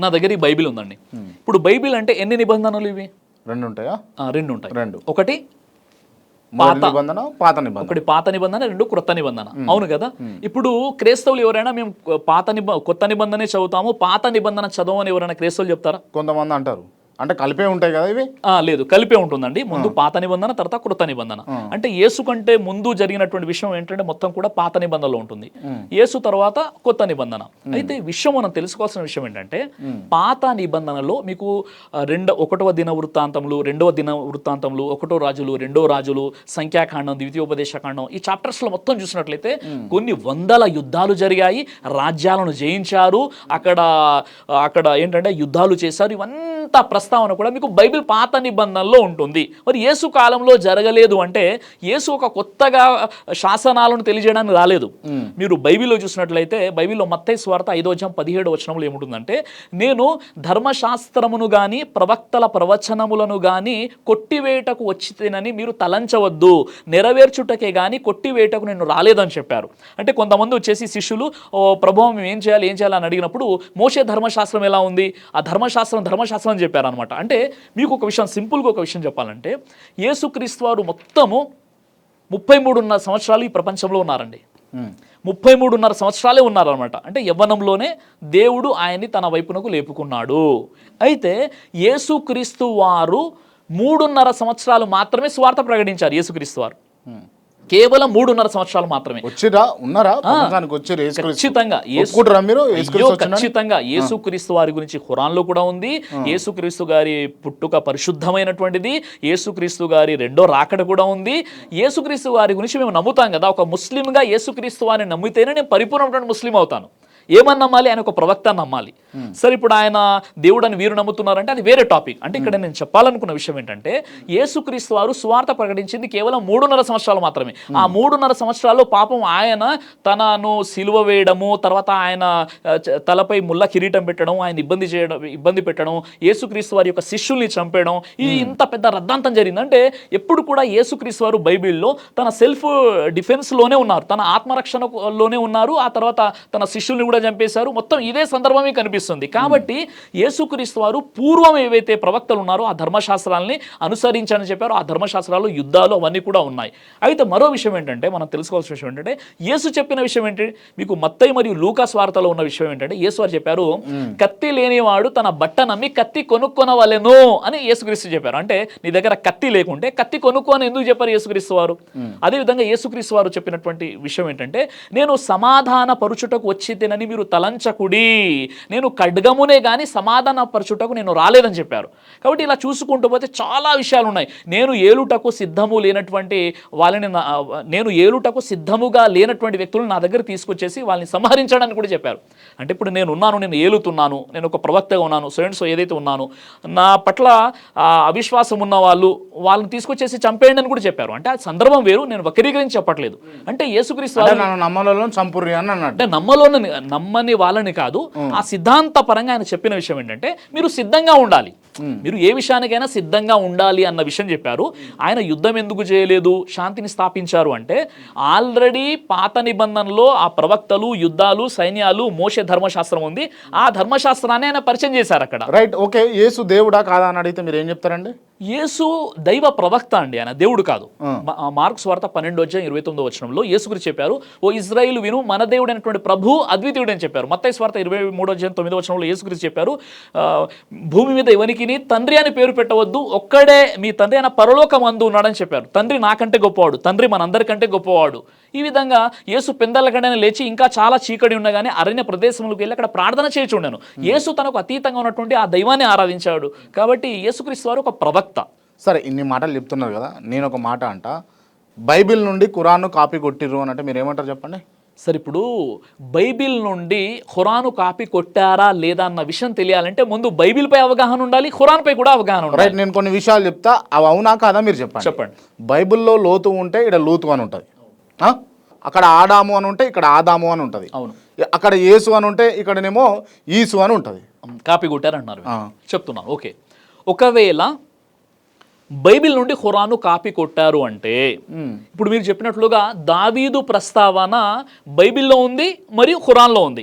నా దగ్గర ఈ బైబిల్ ఉందండి. ఇప్పుడు బైబిల్ అంటే ఎన్ని నిబంధనలు ఇవి? రెండు ఉంటాయా? రెండు ఉంటాయి. రెండు. ఒకటి మొదటి నిబంధన పాత నిబంధన. ఒకటి పాత నిబంధన రెండు క్రొత్త నిబంధన. అవును కదా? ఇప్పుడు క్రైస్తవులు ఎవరైనా మేము పాత నిబ కొత్త నిబంధనే చదువుతాము పాత నిబంధన చదవని ఎవరైనా క్రైస్తవులు చెప్తారా? కొంతమంది అంటారు. అంటే కలిపే ఉంటాయి కదా ఇవి? లేదు కలిపే ఉంటుందండి. ముందు పాత నిబంధన తర్వాత కృత నిబంధన. అంటే యేసు కంటే ముందు జరిగినటువంటి విషయం ఏంటంటే మొత్తం కూడా పాత నిబంధనలో ఉంటుంది. యేసు తర్వాత కొత్త నిబంధన. అయితే విషయం మనం తెలుసుకోవాల్సిన విషయం ఏంటంటే పాత నిబంధనలో మీకు రెండో ఒకటవ దిన వృత్తాంతములు రెండవ దిన వృత్తాంతములు ఒకటో రాజులు రెండో రాజులు సంఖ్యాకాండం ద్వితీయోపదేశకాండం ఈ చాప్టర్స్లో మొత్తం చూసినట్లయితే కొన్ని వందల యుద్ధాలు జరిగాయి రాజ్యాలను జయించారు అక్కడ అక్కడ ఏంటంటే యుద్ధాలు చేశారు ఇవంతా ప్రస్తావన కూడా మీకు బైబిల్ పాత నిబంధనలో ఉంటుంది. మరి యేసు కాలంలో జరగలేదు అంటే యేసు ఒక కొత్తగా శాసనాలను తెలియజేయడానికి రాలేదు. మీరు బైబిల్లో చూసినట్లయితే బైబిల్లో మత్తయి స్వార్థ ఐదో అధ్యాయం పదిహేడు వచనంలో ఏముంటుందంటే నేను ధర్మశాస్త్రమును గాని ప్రవక్తల ప్రవచనములను గాని కొట్టివేయటకు వచ్చితేనని మీరు తలంచవద్దు. నెరవేర్చుటకే గాని కొట్టివేయటకు నేను రాలేదని చెప్పారు. అంటే కొంతమంది వచ్చేసి శిష్యులు ప్రభావం ఏం చేయాలి ఏం చేయాలి అని అడిగినప్పుడు మోసే ధర్మశాస్త్రం ఎలా ఉంది? ఆ ధర్మశాస్త్రం ధర్మశాస్త్రం అని చెప్పారనమాట అంటే మీకు ఒక విషయం సింపుల్గా ఒక విషయం చెప్పాలంటే యేసుక్రీస్తు వారు మొత్తము ముప్పై మూడున్నర సంవత్సరాలు ఈ ప్రపంచంలో ఉన్నారండి. ముప్పై మూడున్నర సంవత్సరాలే ఉన్నారనమాట అంటే యవ్వనంలోనే దేవుడు ఆయన్ని తన వైపునకు లేపుకున్నాడు. అయితే యేసుక్రీస్తు వారు మూడున్నర సంవత్సరాలు మాత్రమే స్వార్థ ప్రకటించారు యేసుక్రీస్తు వారు. కేవలం మూడున్నర సంవత్సరాలు మాత్రమే. వచ్చిరా ఉన్నారా ఖచ్చితంగా. యేసుక్రీస్తు వచ్చిన ఖచ్చితంగా. యేసుక్రీస్తు వారి గురించి ఖురాన్లో కూడా ఉంది. యేసుక్రీస్తు గారి పుట్టుక పరిశుద్ధమైనటువంటిది. యేసుక్రీస్తు గారి రెండో రాకడ కూడా ఉంది. యేసుక్రీస్తు వారి గురించి మేము నమ్ముతాం కదా. ఒక ముస్లింగా యేసుక్రీస్తు వారిని నమ్మితేనే నేను పరిపూర్ణమైన ముస్లిం అవుతాను. ఏమని నమ్మాలి? ఆయన ఒక ప్రవక్త నమ్మాలి. సరే ఇప్పుడు ఆయన దేవుడని వీరు నమ్ముతున్నారంటే అది వేరే టాపిక్. అంటే ఇక్కడ నేను చెప్పాలనుకున్న విషయం ఏంటంటే యేసుక్రీస్తు వారు స్వార్థ ప్రకటించింది కేవలం మూడున్నర సంవత్సరాలు మాత్రమే. ఆ మూడున్నర సంవత్సరాల్లో పాపం ఆయన తనను సిలువ వేయడము తర్వాత ఆయన తలపై ముళ్ళ కిరీటం పెట్టడం ఆయన ఇబ్బంది చేయడం ఇబ్బంది పెట్టడం యేసుక్రీస్తు వారి యొక్క శిష్యుల్ని చంపేయడం ఇది ఇంత పెద్ద రద్దాంతం జరిగింది. అంటే ఎప్పుడు కూడా యేసుక్రీస్తు వారు బైబిల్లో తన సెల్ఫ్ డిఫెన్స్లోనే ఉన్నారు. తన ఆత్మరక్షణలోనే ఉన్నారు. ఆ తర్వాత తన శిష్యుల్ని కూడా చంపేశారు. మొత్తం ఇదే సందర్భమే కనిపిస్తుంది. కాబట్టి యేసుక్రీస్తు వారు పూర్వం ఏవైతే ప్రవక్తలు ఉన్నారో ఆ ధర్మశాస్త్రాలని అనుసరించని చెప్పారో ఆ ధర్మశాస్త్రాలు యుద్ధాలు అవన్నీ కూడా ఉన్నాయి. అయితే మరో విషయం ఏంటంటే మనం తెలుసుకోవాల్సిన విషయం ఏంటంటే యేసు చెప్పిన విషయం ఏంటి? మీకు మత్తయి మరియు లూకాస్ వార్తలో ఉన్న విషయం ఏంటంటే యేసు వారు చెప్పారు కత్తి లేనివాడు తన బట్ట నమ్మి కత్తి కొనుక్కొనవలెను అని యేసుక్రీస్తు చెప్పారు. అంటే నీ దగ్గర కత్తి లేకుంటే కత్తి కొనుక్కొని ఎందుకు చెప్పారు యేసుక్రీస్తు వారు? అదేవిధంగా యేసుక్రీస్తు వారు చెప్పినటువంటి విషయం ఏంటంటే నేను సమాధాన పరుచుటకు వచ్చితేనని మీరు తలంచకుడి. నేను ఖడ్గమునే కానీ సమాధాన పరచుటకు నేను రాలేదని చెప్పారు. కాబట్టి ఇలా చూసుకుంటూ పోతే చాలా విషయాలు ఉన్నాయి నేను ఏలుటకు సిద్ధము లేనటువంటి వాళ్ళని నేను ఏలుటకు సిద్ధముగా లేనటువంటి వ్యక్తులను నా దగ్గర తీసుకొచ్చేసి వాళ్ళని సంహరించడానికి కూడా చెప్పారు. అంటే ఇప్పుడు నేను ఉన్నాను నేను ఏలుతున్నాను నేను ఒక ప్రవక్తగా ఉన్నాను సో సో ఏదైతే ఉన్నాను నా పట్ల అవిశ్వాసం ఉన్న వాళ్ళు వాళ్ళని తీసుకొచ్చేసి చంపేయండి అని కూడా చెప్పారు. అంటే ఆ సందర్భం వేరు నేను వక్రీకరించి చెప్పట్లేదు. అంటే యేసుక్రీస్తు నమ్మలలో చంపుర్రి అని అన్నట్టు అంటే నమ్మలోని నమ్మని వాళ్ళని కాదు ఆ సిద్ధాంత పరంగా ఆయన చెప్పిన విషయం ఏంటంటే మీరు సిద్ధంగా ఉండాలి. మీరు ఏ విషయానికైనా సిద్ధంగా ఉండాలి అన్న విషయం చెప్పారు. ఆయన యుద్ధం ఎందుకు చేయలేదు? శాంతిని స్థాపించారు అంటే ఆల్రెడీ పాత నిబంధనలో ఆ ప్రవక్తలు యుద్ధాలు సైన్యాలు మోసే ధర్మశాస్త్రం ఉంది. ఆ ధర్మశాస్త్రాన్ని ఆయన పరిచయం చేశారు అక్కడ. రైట్ ఓకే యేసు దేవుడా కాదా అని అడిగితే మీరు ఏం చెప్తారండి? యేసు దైవ ప్రవక్త అండి ఆయన దేవుడు కాదు. మార్క్స్ వార్త పన్నెండు వచ్చాయి ఇరవై తొమ్మిదో వచనంలో యేసు గురించి చెప్పారు. ఓ ఇజ్రాయిల్ విను మన దేవుడు అయినటువంటి ప్రభు అద్వితీయుడు అని చెప్పారు. మత్తయి స్వార్త ఇరవై మూడో అధ్యాయం తొమ్మిదో వచనంలో యేసు గురించి చెప్పారు. భూమి మీద ఎవరికిని తండ్రి అని పేరు పెట్టవద్దు ఒక్కడే మీ తండ్రి అయిన పరలోకం అందు ఉన్నాడని చెప్పారు. తండ్రి నాకంటే గొప్పవాడు తండ్రి మనందరికంటే గొప్పవాడు. ఈ విధంగా యేసు పెందలకంటే లేచి ఇంకా చాలా చీకటి ఉన్నా కానీ అరణ్య ప్రదేశంలోకి వెళ్ళి అక్కడ ప్రార్థన చేసి ఉండను యేసు తనకు అతీతంగా ఉన్నటువంటి ఆ దైవాన్ని ఆరాధించాడు. కాబట్టి యేసుక్రీస్తు వారు ఒక ప్రవక్త. సరే ఇన్ని మాటలు చెప్తున్నారు కదా నేను ఒక మాట అంట. బైబిల్ నుండి ఖురాన్ను కాపీ కొట్టిర్రు అని అంటే మీరు ఏమంటారు చెప్పండి? సరే ఇప్పుడు బైబిల్ నుండి ఖురాను కాపీ కొట్టారా లేదా అన్న విషయం తెలియాలంటే ముందు బైబిల్పై అవగాహన ఉండాలి ఖురాన్పై కూడా అవగాహన ఉండాలి. రైట్ నేను కొన్ని విషయాలు చెప్తా. అవి అవునా కాదా మీరు చెప్పండి? చెప్పండి. బైబిల్లో లోతు ఉంటే ఇక్కడ లోతు అని ఉంటుంది? అక్కడ ఆదాము అని ఉంటే ఇక్కడ ఆదాము అని ఉంటుంది. అవును. అక్కడ యేసు అని ఉంటే ఇక్కడనేమో ఈసు అని ఉంటుంది. కాపీ కొట్టారంటున్నారు. చెప్తున్నాను ఓకే. ఒకవేళ బైబిల్ నుండి ఖురాను కాపీ కొట్టారు అంటే ఇప్పుడు మీరు చెప్పినట్లుగా దావీదు ప్రస్తావన బైబిల్లో ఉంది మరియు ఖురాన్లో ఉంది.